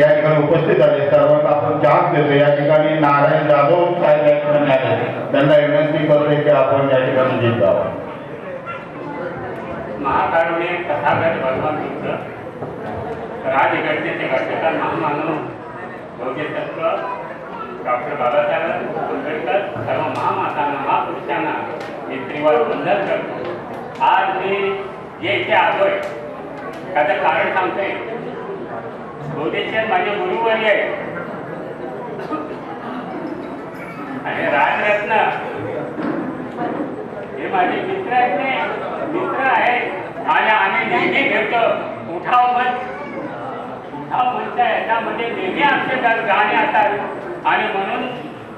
या ठिकाणी उपस्थित झाले. सर्वांना आपण जाग देतो. या ठिकाणी नारायण जाधव साहेब या ठिकाणी आले त्यांना विनंती करतोय की आपण या ठिकाणी जीत जावं. महाकारुणे तथागत भगवान बुद्ध राजघटनेचे घटककार महामानव भव्यतत्व डॉक्टर बाबासाहेब आंबेडकर सर्व महामातांना महापुरुषांना मी त्रिवार वंदन करतो. आज मी जे इथे आलोय त्याचं कारण सांगतोय. बोधेश्वर माझे गुरुवारी आहे. आणि राजरत्न. हे माझे मित्र आहेत ते. मित्र आहेत आणि आम्ही नेहमी घेतो उठाव मंच. उठाव म्हणता याच्यामध्ये नेहमी आमचे गाणे असतात. आणि म्हणून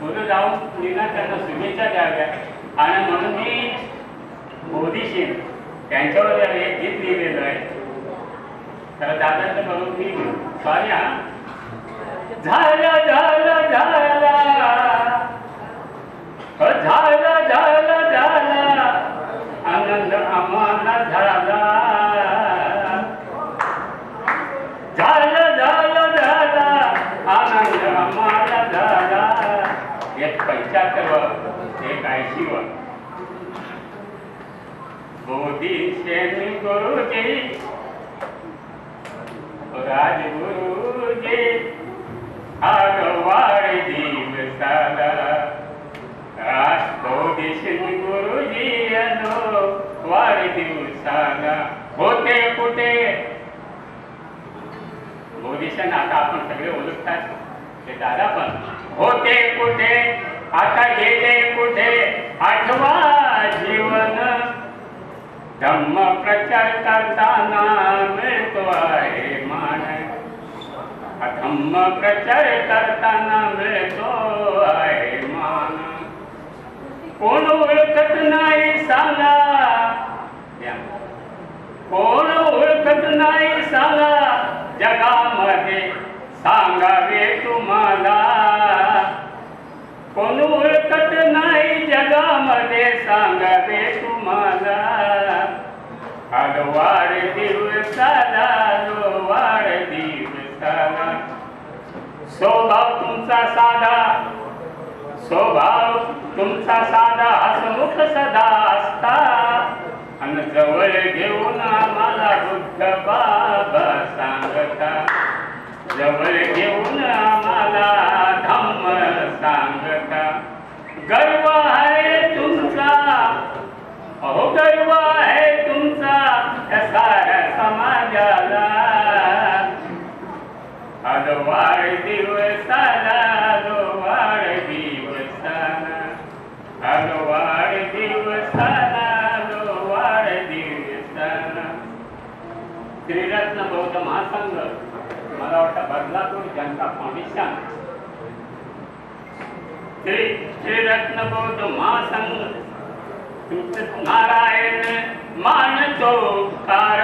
पुढे जाऊन तिला त्यांना शुभेच्छा द्याव्या आणि म्हणून मी मोदीशी त्यांच्यावर एक गीत लिहिलेलं आहे. त्याला दादाचं म्हणून मी सॉरी हा झाला झालं. झाला हो, झाला झाला झाला. आनंद आम्हाला झाला. झाला झाला झाला. आनंद आम्हाला झाला. एक पंच्याहत्तर एक ऐंशी वर. बोधी शेणी गुरुजी आगवाड दिवसाला गुरुजी अनो वाढदिवसाला होते कुठे? आता आपण सगळे ओळखतात. ते दादा पण. होते कुठे? आता गेले कुठे? आठवा जीवन. धम्म प्रचार करताना मिळतो आहे. मान धम्म प्रचार करताना मिळतो आहे मान कोण ओळखत नाही सांगा कोण ओळखत नाही सांगा जगामध्ये सांगावे तुम्हाला. कोण ओळखत नाही जगामध्ये सांगावे तुम्हाला. आज दिवसाला लो वाढ स्वभाव तुमचा साधा. स्वभाव तुमचा साधा हसमुख सदा असता. आणि जवळ घेऊन आम्हाला बुद्ध बाबा सांगता. जवळ घेऊन आम्हाला धम्म सांगता गर्व आहे तुमचा अहो गर्व आहे तुमचा या साऱ्या समाजाला आज वाढदिवसाला वाढदिवसाला वाढदिवसाला वाढदिवसाला श्रीरत्न बौद्ध महासंघ मला वाटतं बदलापूर जनता फाउंडेशन श्री श्रीरत्न बौद्ध महासंघ तुमचं नारायण मानतो कार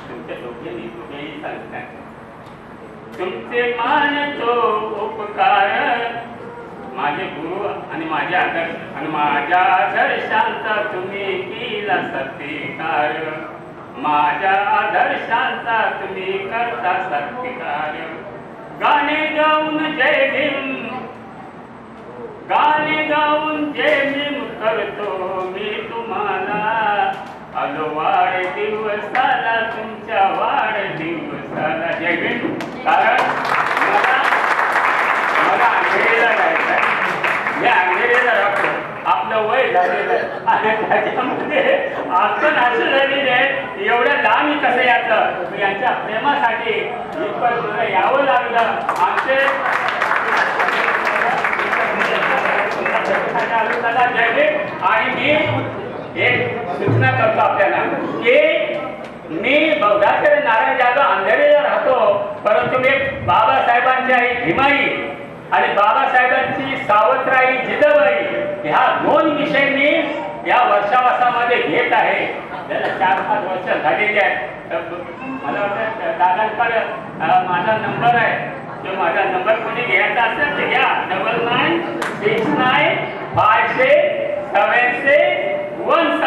तुमच्या डोक्याने दोघेही सांगतात तुमचे मानतो उपकार. माझे गुरु आणि माझे आदर्श आणि माझ्या आदर्शांचा तुम्ही केला सत्कार. माझ्या आदर्शांचा तुम्ही करता सत्कार. गाणे गाऊन जय भीम. गाणे गाऊन जय भीम करतो मी तुम्हाला. आलो वाढ दिवसाला तुमच्या वाढ दिवसाला. जय भीम. कारण मला मला अंधेरीला जायचं आहे मी अंधेरीला राहतो. आपलं वय झालेलं आहे. आणि त्याच्यामध्ये आसन असं झालेले आहे एवढं लांब कसं याचं यांच्या प्रेमासाठी इथपर्यंत तुला यावं लागलं. आमचे त्याला आणि मी एक सूचना करतो आपल्याला की मी बौद्धाचार्य नारायण जाधव अंधेरीला बाबासाहेबांची आई भीमाई आणि बाबासाहेबांची सावत्राई जिजाबाई ह्या दोन विषय मी या वर्षावासामध्ये घेत आहे. त्याला चार पाच वर्ष झालेली आहे तर मला वाटतं दादांकडे माझा नंबर आहे. तो माझा नंबर कोणी घ्यायचा असेल तर घ्या. Double nine six nine five six one